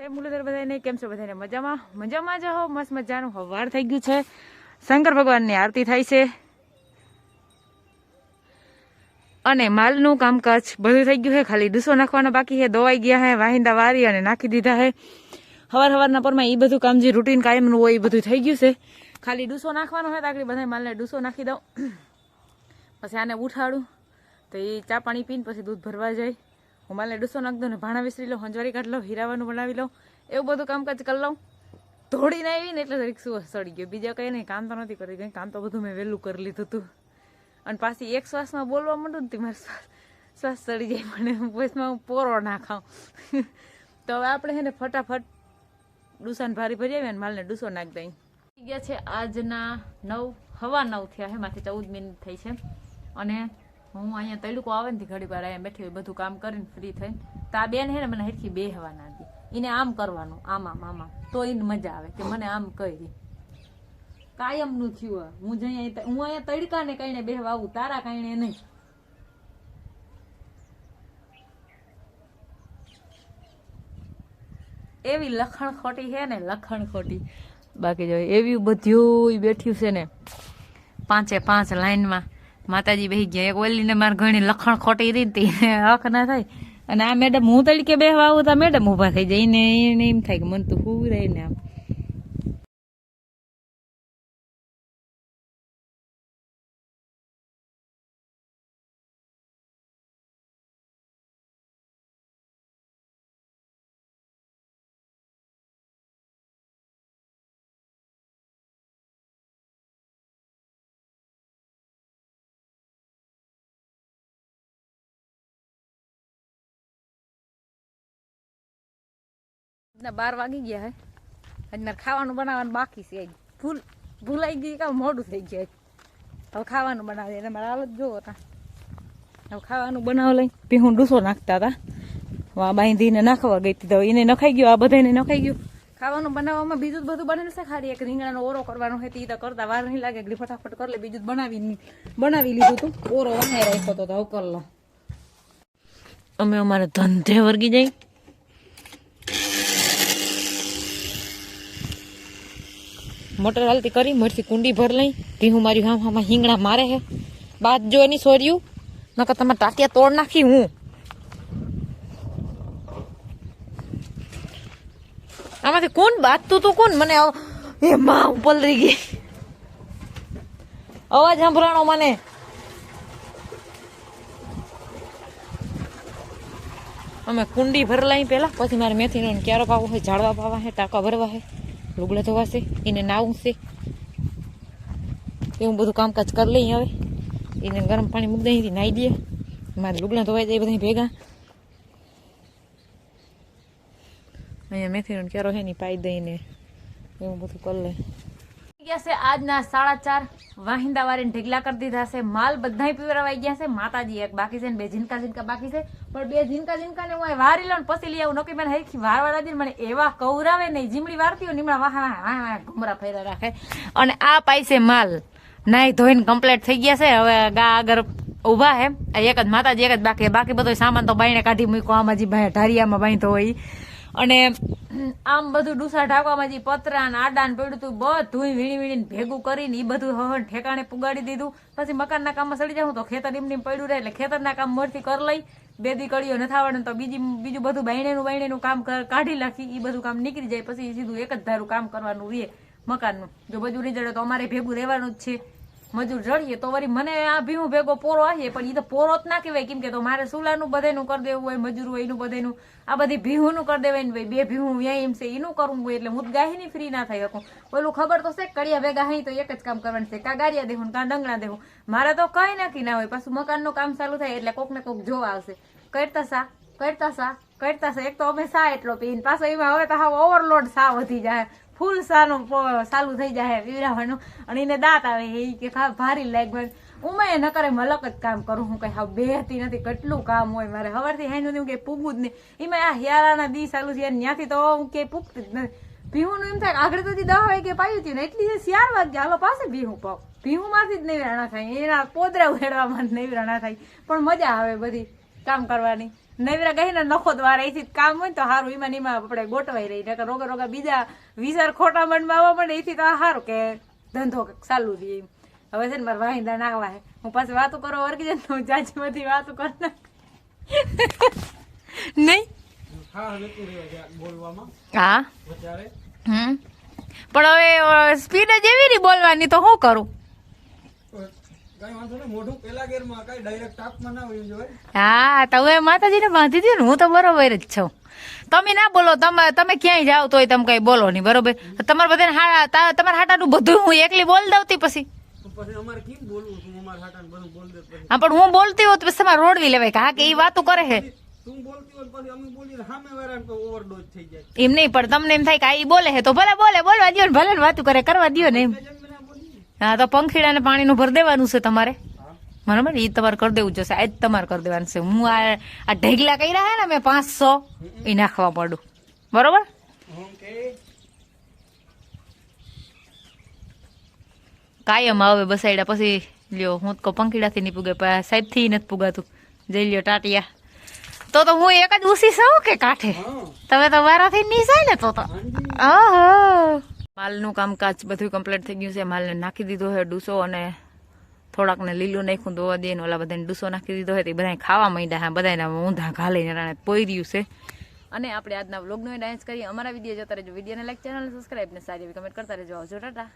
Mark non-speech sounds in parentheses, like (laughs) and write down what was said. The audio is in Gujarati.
જય મુરલીધર બધાને કેમ છો? બધાને મજામાં? મજામાં જ હો. મસ્ત મજાનું હવાર થઈ ગયું છે. શંકર ભગવાનની આરતી થાય છે. અને માલનું કામકાજ બધું થઈ ગયું છે. ખાલી ડૂસો નાખવાનો બાકી છે. દોવાઈ ગયા છે, વાહિંદા વારી અને નાખી દીધા છે. હવાર હવારના પરમાં એ બધું કામ જે રૂટીન કાયમનું હોય એ બધું થઈ ગયું છે. ખાલી ડૂસો નાખવાનો હોય તો આગળ બધા માલને ડૂસો નાખી દઉં. પછી આને ઉઠાડું. તો એ ચા પાણી પીને પછી દૂધ ભરવા જાય. હું માલને ડૂસો નાખ દઉં ને ભાણા વિસરી લઉં, હંજવારી કાઢ લઉં, હીરાવાનું બનાવી લઉં, એવું બધું કામકાજ કરી લઉં. ધોડીને આવી ને એટલે જરીક સડી ગયો. બીજા કંઈ નહીં, કામ તો નથી કરી કંઈ કામ તો બધું મેં વહેલું કરી લીધું હતું અને પાછી એક શ્વાસમાં બોલવા માંડું ને તે મારો શ્વાસ શ્વાસ સડી જાય મને. વોઇસમાં હું પોરો ના ખાઉં (laughs) તો હવે આપણે છે ને ફટાફટ ડૂસાને ભારી ભરી આવીએ અને માલને ડૂસો નાખી દઈ ગયા છે આજના નવ હવા નવ થયા છે માથે ચૌદ મિનિટ થઈ છે. અને હું અહીંયા તડકો આવે ને ઘડી વાર અહીંયા બેઠી બધું કામ કરીને ફ્રી થઈને. તો આ બેન હે ને મને હેઠી બેહવાના હતી એને આમ કરવાનું, આમ આમ. તો એને મજા આવે કે મને આમ કરી. કાયમનું થયું. હું જઈ હું અહીંયા તડકા ને કઈને બેહવા આવું, તારા કઈને નહીં. એવી લખણ ખોટી છે ને, લખણ ખોટી. બાકી જો એવી બધું બેઠ્યું છે ને, પાંચે પાંચ લાઈનમાં. માતાજી બેસી ગયા. એક ઓલીને મારે ઘણી લખણ ખોટી રીતી હક ના થાય. અને આ મેડમ હું તરીકે બેહવા આવું તો મેડમ ઊભા થઈ જાય. એને એને એમ થાય કે મને તો રહી ને આમ. ના, બાર વાગી ગયા હે. હજી ખાવાનું બનાવવાનું બાકી છે. ભૂલ, ભૂલાઈ ગઈ કાં મોડું થઈ ગયું હવે ખાવાનું બનાવે, એને મારા હાલત જોવો હતા હવે ખાવાનું બનાવ લઈ. પીહું ડૂસો નાખતા હતા વા બાંધીને નાખવા ગઈ હતી તો એને નખાઈ ગયો, આ બધાને નખાઈ ગયું. ખાવાનું બનાવવામાં બીજું બધું બનેલું છે ખાલી. એક રીંગણાનો ઓરો કરવાનો છે તે કરતા વાર નહીં લાગે. એટલે ફટાફટ કરી લે, બીજું બનાવી બનાવી લીધું હતું ઓરો વહાઈ રાખ્યો તો તો હવે કર લો. અમે અમારે ધંધે વર્ગી જઈ મોટર હાલતી કરી મરથી કુંડી ભર લઈ ભીહું મારી હામ હામાં હિંગણા મારે હે. બાદ જો એની સોર્યું, નકર તમે ટાટિયા તોડ નાખી હું. આમાંથી કોણ બાજતું તું, કોણ? મને એ માં ઉપલરી પલરી ગઈ. અવાજ સાંભળાણો મને. અમે કુંડી ભરલાઈ પેલા પછી મારે મેથીનો ક્યારો પાવો હોય, ઝાડવા પાવા હે ટાંકા ભરવા હે લુગડા ધોવાશે એને નાવું છે. એવું બધું કામકાજ કરી લઈએ હવે. એને ગરમ પાણી મૂકી દઈ નાહી દઈએ. મારે લુગડા ધોવાઈ જાય બધા ભેગા. અહીંયા મેથીનો ક્યારો છે ને પાઈ દઈને એવું બધું કરી લે. ગયા આજના સાડા ચાર વાહિંદા વારીને ઢીકલા કરી દીધા છે. માલ બધાય પીવરાવાઈ ગયા છે. માતાજી એક બાકી છે ને બે ઝીનકા ઝીનકા બાકી છે. પણ બે ઝીનકા ઝીનકા ને હું વારી લઉં પછી લઈ આવું. નક્કી મને હરખી વારવા લાગી મને એવા કવરાવે નહીં. જીમડી વારતી હોય નીમડા વાહ વાહ વાહ ઘુમરા ફેરા રાખે. અને આ પાઈ છે માલ. નાઈ ધોઈને કમ્પ્લીટ થઈ ગયા છે. હવે ગા આગળ ઊભા હે. એક જ માતાજી, એક જ બાકી બાકી બધો સામાન તો બાઈને કાઢી મૂક્યો. આમાં જે ભાઈ ઢારિયામાં બાંધતો હોય. અને આમ બધું ડૂસા ઢાંકવામાં જે પતરા ને આડા ને પડ્યું હતું બધું વીણી વીણીને ભેગું કરીને એ બધું હવન ઠેકાણે પુગાડી દીધું. પછી મકાનના કામમાં સડી જાઉં તો ખેતર એમની એમ પડ્યું રહે, એટલે ખેતરના કામ મોરથી કરી લઈ, બે દી કળીઓ નથી આવડે તો બીજી બીજું બધું બાયણેનું બાયણેનું કામ કાઢી નાખી એ બધું કામ નીકળી જાય, પછી સીધું એક જ ધારું કામ કરવાનું રહે મકાનનું. જો બધું નહીં જડે તો અમારે ભેગું રહેવાનું જ છે. મજૂર જડીએ તો વળી મને આ ભીવું ભેગો પોરો આવીએ પણ એ તો પોરો જ ના કહેવાય. કેમ કે તો મારે સુલાનું બધાનું કરી દેવું હોય, મજૂર હોય, એનું બધાનું આ બધી ભીહુંનું કરી દેવાય ભાઈ, બે ભીહું વ્યાય એમ છે, એનું કરવું હોય એટલે હું ગાહીની ફ્રી ના થઈ શકું. પેલું ખબર તો છે કડિયા ભેગા હઈ તો એક જ કામ કરવાનું છે, કા ગાડિયા દેવું કા ડંગણા દેવું મારે તો કઈ નક્કી ના હોય, પાછું મકાનનું કામ ચાલુ થાય એટલે કોક ને કોક જોવા આવશે. કરતા સા કરતા સા કરતા સા. એક તો અમે સા એટલો પીને, પાછો એમાં હવે તો હા ઓવરલોડ સા વધી જાય. ફૂલ પ- સાલું થઈ જાય પીવડાવવાનું. અને એને દાંત આવે એ કે ભારી ભાઈ. ઉમે ન કરે મલક જ કામ કરું હું કઈ હા બેહતી નથી, કેટલું કામ હોય મારે. હવારથી હેનું હું કે પૂગવું જ નહીં. એમાં આ હિયારાના દી ચાલુ છે ત્યાંથી તો હું કે પૂગતી જ નથી. ભીહું એમ થાય આગળ તો દહ વાગે પાયું હતું ને, એટલી ચાર વાગે હાલો પાસે ભીહું પાવ. ભીહું માંથી જ નહીં રાણા થાય. એના પોદરા નહીં રાણા થાય. પણ મજા આવે બધી. કામ કરવાની. નવીરા ગઈ ને નખો દ્વારા અહીંથી કામ હોય તો સારું એમાં એમાં આપણે ગોઠવાઈ રહી. નકર રોગા રોગા બીજા વિચાર ખોટા મનમાં આવવા મળે એથી તો સારું કે ધંધો ચાલુ રહે એમ. હવે છે ને મારે વાહિંદા નાખવા હે હું પાછી વાતો કરો વર્ગી જાય હું જાજી બધી વાતો કર નહીં? હા હમ. પણ હવે સ્પીડ જ એવી નહીં બોલવાની તો શું કરું કઈ વાંધો નહીં મોઢું પેલા ગેરમાં કઈ ડાયરેક્ટ ટાપમાં ના વયું જોઈએ હા તો માતાજી માતાજીને બાંધી ને હું તો બરોબર જ છું. તમે ના બોલો તમે તમે ક્યાંય જાઓ તોય તમે કઈ બોલો નહીં બરોબર? તમારે બધાને હા તમારા હાટાનું બધું હું એકલી બોલ દઉં પછી. હા પણ હું બોલતી હોત પછી તમારે રોડવી લેવાય કે હા કે એ વાતો કરે છે જાય. એમ નહીં પણ તમને એમ થાય કે આ બોલે છે તો ભલે બોલે બોલવા દો ને ભલે વાતું કરે કરવા દો ને એમ. હા તો પંખીડાને પાણીનું ભર દેવાનું છે તમારે? બરાબર? એ તમારે કરી દેવું જોશે આજ તમારે કરી દેવાનું છે. હું આ આ ઢેગલા કર્યા હે ને મેં પાંચસો એ નાખવા પડું બરોબર? કાયમ આવે બસાડ્યા પછી લ્યો હું તો પંખીડાથી નહીં પૂગે સાહેબથી નથી પૂગાતું. જઈ લ્યો ટાટિયા. તો તો હું એક જ ઉસી સૌ કે કાંઠે? તમે તો મારાથી નહીં જાય ને તો તો આહા. માલનું કામકાજ બધું કમ્પ્લીટ થઈ ગયું છે. માલને નાખી દીધો છે ડૂસો અને થોડાકને લીલું નાખ્યું, દોવા દે ને ઓલા બધાને ડૂસો નાખી દીધો છે. તે બધા ખાવા માંડ્યા હા બધાને ઊંધા ઘાલીને રાણે પોઈ છે. અને આપણે આજના વ્લોગનો ડાન્સ કરીએ. અમારા વીડિયો જોતા રહેજો. વિડીયોને લાઈક ચેનલ સબસ્ક્રાઈબ સારી એવી કમેન્ટ કરતા રહેજો. આવજો, ટાટા.